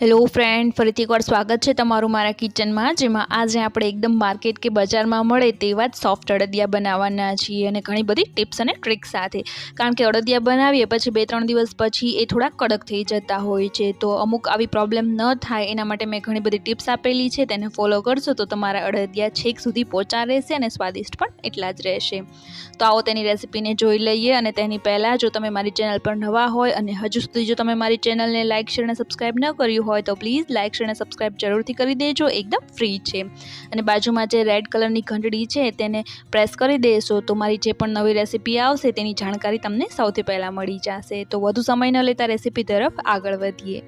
Hello friend ફરીથી એકવાર સ્વાગત છે તમારું મારા કિચનમાં જેમાં આજે આપણે એકદમ માર્કેટ કે બજારમાં મળે તેવા જ સોફ્ટ અડદિયા બનાવવાના છીએ અને ઘણી બધી ટિપ્સ અને ટ્રિક્સ સાથે. કારણ કે અડદિયા બનાવીએ પછી બે ત્રણ દિવસ પછી એ થોડા કડક થઈ જતા હોય છે. તો અમુક આવી પ્રોબ્લેમ ન થાય, એના માટે મેં ઘણી બધી ટિપ્સ આપેલી છે. તેને ફોલો કરશો તો તમારા અડદિયા છેક સુધી પહોંચા રહેશે અને સ્વાદિષ્ટ પણ એટલા જ રહેશે. તો આવો તેની રેસિપીને જોઈ લઈએ અને તેની પહેલાં જો તમે મારી ચેનલ પર નવા હોય અને હજુ સુધી જો તમે મારી ચેનલને લાઇક શેર અને સબસ્ક્રાઈબ ન કર્યું હોય તો પ્લીઝ લાઇક શેર અને સબસ્ક્રાઈબ જરૂરથી કરી દેજો. એકદમ ફ્રી છે. અને બાજુમાં જે રેડ કલરની ઘંટડી છે, તેને પ્રેસ કરી દેશો તો મારી જે પણ નવી રેસિપી આવશે તેની જાણકારી તમને સૌથી પહેલાં મળી જશે. તો વધુ સમય ન લેતા રેસીપી તરફ આગળ વધીએ.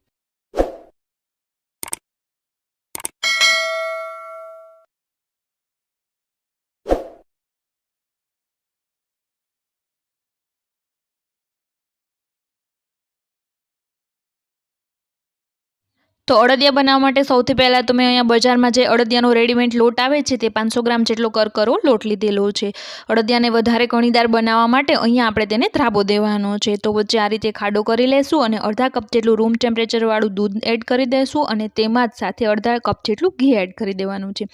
તો અડદિયા બનાવવા માટે સૌથી પહેલાં તો મેં અહીંયા બજારમાં જે અડદિયાનો રેડીમેડ લોટ આવે છે તે પાંચસો ગ્રામ જેટલો કરકરો લોટ લીધેલો છે. અડદિયાને વધારે કણીદાર બનાવવા માટે અહીંયા આપણે તેને ધ્રાબો દેવાનો છે. તો વચ્ચે આ રીતે ખાડો કરી લેશું અને અડધા કપ જેટલું રૂમ ટેમ્પરેચરવાળું દૂધ એડ કરી દઈશું અને તેમાં જ સાથે અડધા કપ જેટલું ઘી એડ કરી દેવાનું છે.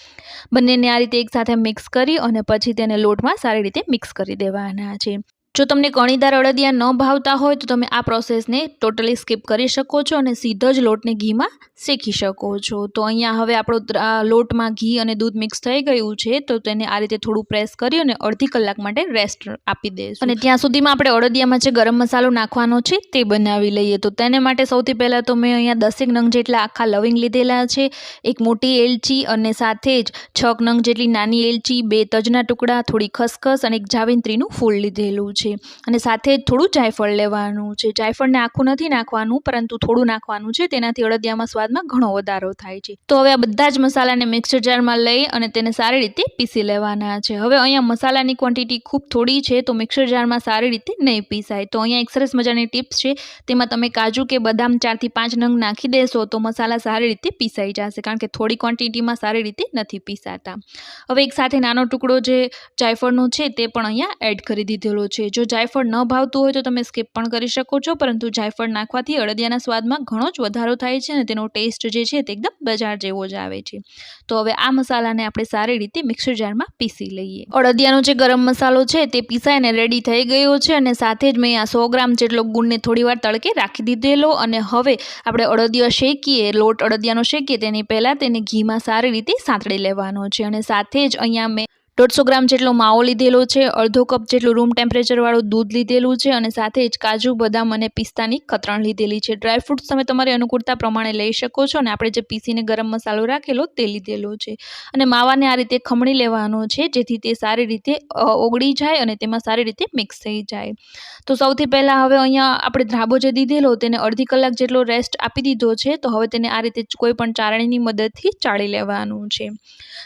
બંનેને આ રીતે એકસાથે મિક્સ કરી અને પછી તેને લોટમાં સારી રીતે મિક્સ કરી દેવાના છે. જો તમને કણીદાર અડદિયા ન ભાવતા હોય તો તમે આ પ્રોસેસને ટોટલી સ્કીપ કરી શકો છો અને સીધો જ લોટને ઘીમાં શેકી શકો છો. તો અહીંયા હવે આપણો લોટમાં ઘી અને દૂધ મિક્સ થઈ ગયું છે, તો તેને આ રીતે થોડું પ્રેસ કરી અને અડધી કલાક માટે રેસ્ટ આપી દઈશું અને ત્યાં સુધીમાં આપણે અડદિયામાં જે ગરમ મસાલો નાખવાનો છે, તે બનાવી લઈએ. તો તેને માટે સૌથી પહેલાં તો મેં અહીંયા દસેક નંગ જેટલા આખા લવિંગ લીધેલા છે, એક મોટી એલચી અને સાથે જ છ નંગ જેટલી નાની એલચી, બે તજના ટુકડા, થોડી ખસખસ અને એક જાવિંત્રીનું ફૂલ લીધેલું છે. અને સાથે થોડું જાયફળ લેવાનું છે. જાયફળને આખું નથી નાખવાનું, પરંતુ થોડું નાખવાનું છે. તેનાથી અડદિયામાં સ્વાદમાં ઘણો વધારો થાય છે. તો હવે આ બધા જ મસાલાને મિક્સર જારમાં લઈ અને તેને સારી રીતે પીસી લેવાના છે. હવે અહીંયા મસાલાની ક્વોન્ટિટી ખૂબ થોડી છે, તો મિક્સર જારમાં સારી રીતે નહીં પીસાય. તો અહીંયા એક સરસ મજાની ટિપ્સ છે. તેમાં તમે કાજુ કે બદામ ચારથી પાંચ નંગ નાખી દેશો, તો મસાલા સારી રીતે પીસાઈ જશે, કારણ કે થોડી ક્વોન્ટિટીમાં સારી રીતે નથી પીસાતા. હવે એક સાથે નાનો ટુકડો જે જાયફળનો છે, તે પણ અહીંયા એડ કરી દીધેલો છે. જો જાયફળ ન ભાવતું હોય તો તમે સ્કીપ પણ કરી શકો છો, પરંતુ જાયફળ નાખવાથી અડદિયાના સ્વાદમાં ઘણો જ વધારો થાય છે અને તેનો ટેસ્ટ જે છે તે એકદમ બજાર જેવો જ આવે છે. તો હવે આ મસાલાને આપણે સારી રીતે મિક્સર જારમાં પીસી લઈએ. અડદિયાનો જે ગરમ મસાલો છે તે પીસાઈને રેડી થઈ ગયો છે અને સાથે જ મેં આ સો ગ્રામ જેટલો ગુણને થોડીવાર તડકે રાખી દીધેલો અને હવે આપણે અડદિયા શેકીએ, લોટ અડદિયાનો શેકીએ, તેની પહેલાં તેને ઘીમાં સારી રીતે સાંતળી લેવાનો છે અને સાથે જ અહીંયા મેં દોઢસો ગ્રામ જેટલો માવો લીધેલો છે, અડધો કપ જેટલું રૂમ ટેમ્પરેચરવાળું દૂધ લીધેલું છે અને સાથે જ કાજુ, બદામ અને પિસ્તાની ખતરણ લીધેલી છે. ડ્રાયફ્રૂટ્સ તમે તમારી અનુકૂળતા પ્રમાણે લઈ શકો છો અને આપણે જે પીસીને ગરમ મસાલો રાખેલો તે લીધેલો છે. અને માવાને આ રીતે ખમણી લેવાનો છે, જેથી તે સારી રીતે ઓગળી જાય અને તેમાં સારી રીતે મિક્સ થઈ જાય. તો સૌથી પહેલાં હવે અહીંયા આપણે ધ્રાબો જે દીધેલો તેને અડધી કલાક જેટલો રેસ્ટ આપી દીધો છે, તો હવે તેને આ રીતે કોઈ પણ ચારણીની મદદથી ચાળી લેવાનું છે.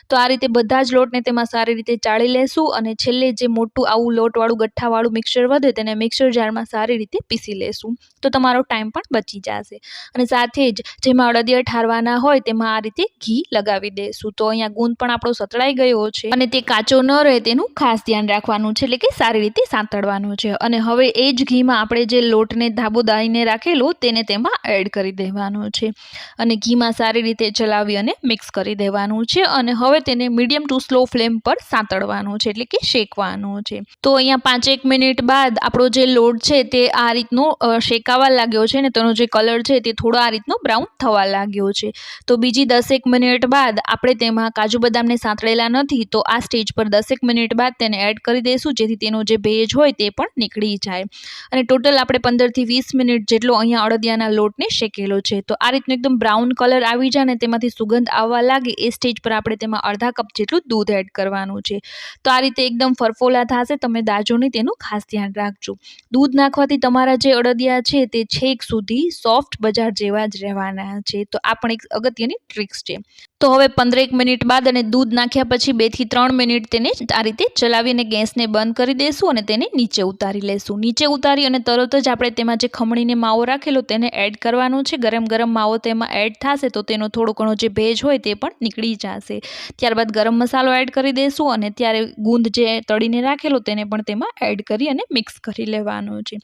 તો આ રીતે બધા જ લોટને તેમાં સારી રીતે ચાળી લેશું અને છેલ્લે જે મોટું આવું લોટવાળું ગઠ્ઠાવાળું મિક્સર વધે તેને મિક્સર જારમાં સારી રીતે પીસી લેશું. તો તમારો ટાઈમ પણ બચી જશે. અને સાથે જ જેમાં અડદિયા ઠારવાના હોય તેમાં આ રીતે ઘી લગાવી દેશું. તો અહીંયા ગુંદ પણ આપણો સતળાઈ ગયો છે. અને તે કાચો ન રહે તેનું ખાસ ધ્યાન રાખવાનું છે, એટલે કે સારી રીતે સાંતળવાનું છે. અને હવે એ જ ઘીમાં આપણે જે લોટને ધાબો દાઈને રાખેલો તેને તેમાં એડ કરી દેવાનું છે. અને ઘીમાં સારી રીતે ચલાવી અને મિક્સ કરી દેવાનું છે. અને હવે તેને મીડિયમ ટુ સ્લો ફ્લેમ પર સાંતળવાનું છે, એટલે કે શેકવાનું છે. તો અહીંયા પાંચેક મિનિટ બાદ આપણો જે લોટ છે તે આ રીતનો શેકાવા લાગ્યો છે ને તેનો જે કલર છે તે થોડો આ રીતનો બ્રાઉન થવા લાગ્યો છે. તો બીજી દસેક મિનિટ બાદ આપણે તેમાં કાજુ બદામને સાંતળેલા નથી, તો આ સ્ટેજ પર દસેક મિનિટ બાદ તેને એડ કરી દઈશું, જેથી તેનો જે ભેજ હોય તે પણ નીકળી જાય. અને ટોટલ આપણે પંદરથી વીસ મિનિટ જેટલો અહીંયા અડદિયાના લોટને શેકેલો છે. તો આ રીતનો એકદમ બ્રાઉન કલર આવી જાય ને તેમાંથી સુગંધ આવવા લાગે, એ સ્ટેજ પર આપણે તેમાં અડધા કપ જેટલું દૂધ એડ કરવાનું છે. તો આ રીતે એકદમ ફરફોલા થશે, તમે દાજોને તેનું ખાસ ધ્યાન રાખજો. દૂધ નાખવાથી તમારા જે અડદિયા છે તે છેક સુધી સોફ્ટ બજાર જેવા જ રહેવાના છે. તો આ પણ એક અગત્યની ટ્રિક્સ છે. તો હવે પંદરેક મિનિટ બાદ અને દૂધ નાખ્યા પછી બેથી ત્રણ મિનિટ તેને આ રીતે ચલાવીને ગેસને બંધ કરી દઈશું અને તેને નીચે ઉતારી લેશું. નીચે ઉતારી અને તરત જ આપણે તેમાં જે ખમણીને માવો રાખેલો તેને એડ કરવાનો છે. ગરમ ગરમ માવો તેમાં એડ થશે તો તેનો થોડો ઘણો જે ભેજ હોય તે પણ નીકળી જશે. ત્યારબાદ ગરમ મસાલો એડ કરી દઈશું દેશું અને ત્યારે ગુંદ જે તળીને રાખેલો તેને પણ તેમાં એડ કરી અને મિક્સ કરી લેવાનું છે.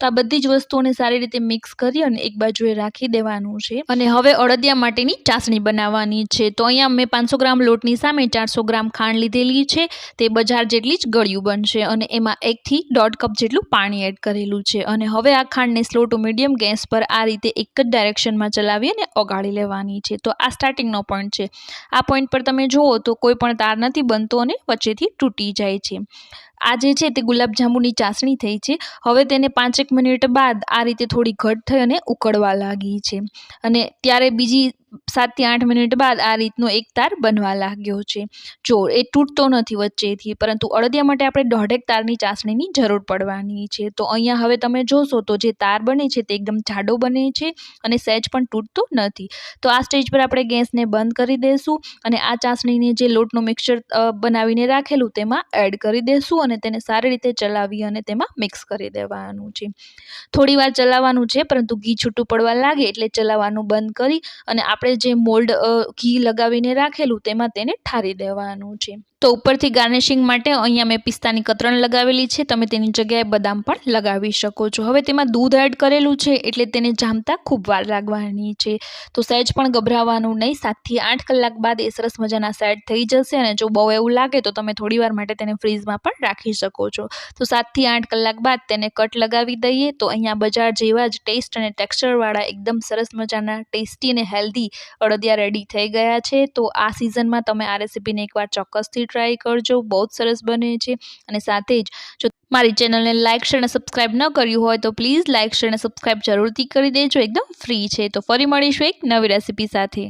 તો આ બધી જ વસ્તુઓને સારી રીતે મિક્સ કરી અને એક બાજુએ રાખી દેવાનું છે. અને હવે અડદિયા માટેની ચાસણી બનાવવાની છે. તો અહીંયા મેં પાંચસો ગ્રામ લોટની સામે ચારસો ગ્રામ ખાંડ લીધેલી છે. તે બજાર જેટલી જ ગળ્યું બનશે અને એમાં એકથી દોઢ કપ જેટલું પાણી એડ કરેલું છે. અને હવે આ ખાંડને સ્લો ટુ મીડિયમ ગેસ પર આ રીતે એક જ ડાયરેક્શનમાં ચલાવી અને ઓગાળી લેવાની છે. તો આ સ્ટાર્ટિંગનો પોઈન્ટ છે. આ પોઈન્ટ પર તમે જુઓ તો કોઈ પણ તાર નથી બનતો અને વચ્ચેથી તૂટી જાય છે. આ જે છે તે ગુલાબજાંબુની ચાસણી થઈ છે. હવે તેને પાંચેક મિનિટ બાદ આ રીતે થોડી ઘટ થઈ અને ઉકળવા લાગી છે. અને ત્યારે બીજી સાતથી આઠ મિનિટ બાદ આ રીતનો એક તાર બનવા લાગ્યો છે. જો, એ તૂટતો નથી વચ્ચેથી, પરંતુ અડદિયા માટે આપણે દોઢેક તારની ચાસણીની જરૂર પડવાની છે. તો અહીંયા હવે તમે જોશો તો જે તાર બને છે તે એકદમ જાડો બને છે અને સહેજ પણ તૂટતો નથી. તો આ સ્ટેજ પર આપણે ગેસને બંધ કરી દઈશું અને આ ચાસણીને જે લોટનું મિક્સર બનાવીને રાખેલું તેમાં એડ કરી દઈશું અને તેને સારી રીતે ચલાવી અને તેમાં મિક્સ કરી દેવાનું છે. થોડી વાર ચલાવવાનું છે, પરંતુ ઘી છૂટું પડવા લાગે એટલે ચલાવવાનું બંધ કરી અને આપણે જે મોલ્ડ ઘી લગાવીને રાખેલું તેમાં તેને ઠારી દેવાનું છે. તો ઉપરથી ગાર્નિશિંગ માટે અહીંયા મેં પિસ્તાની કતરણ લગાવેલી છે. તમે તેની જગ્યાએ બદામ પણ લગાવી શકો છો. હવે તેમાં દૂધ એડ કરેલું છે એટલે તેને જામતા ખૂબ વાર લાગવાની છે. તો સહેજ પણ ગભરાવાનું નહીં. સાતથી આઠ કલાક બાદ એ સરસ મજાના સેટ થઈ જશે અને જો બહુ એવું લાગે તો તમે થોડી વાર માટે તેને ફ્રીઝમાં પણ રાખી શકો છો. તો સાતથી આઠ કલાક બાદ તેને કટ લગાવી દઈએ તો અહીંયા બજાર જેવા જ ટેસ્ટ અને ટેક્સચરવાળા એકદમ સરસ મજાના ટેસ્ટી અને હેલ્ધી અડદિયા રેડી થઈ ગયા છે. તો આ સિઝનમાં તમે આ રેસીપીને એકવાર ચોક્કસથી ટ્રાય કરજો. બહુ જ સરસ બને છે. અને સાથે જ જો મારી ચેનલને લાઇક શેર અને સબસ્ક્રાઇબ ન કર્યું હોય તો પ્લીઝ લાઇક શેર અને સબસ્ક્રાઇબ જરૂરથી કરી દેજો. એકદમ ફ્રી છે. તો ફરી મળીશું એક નવી રેસીપી સાથે.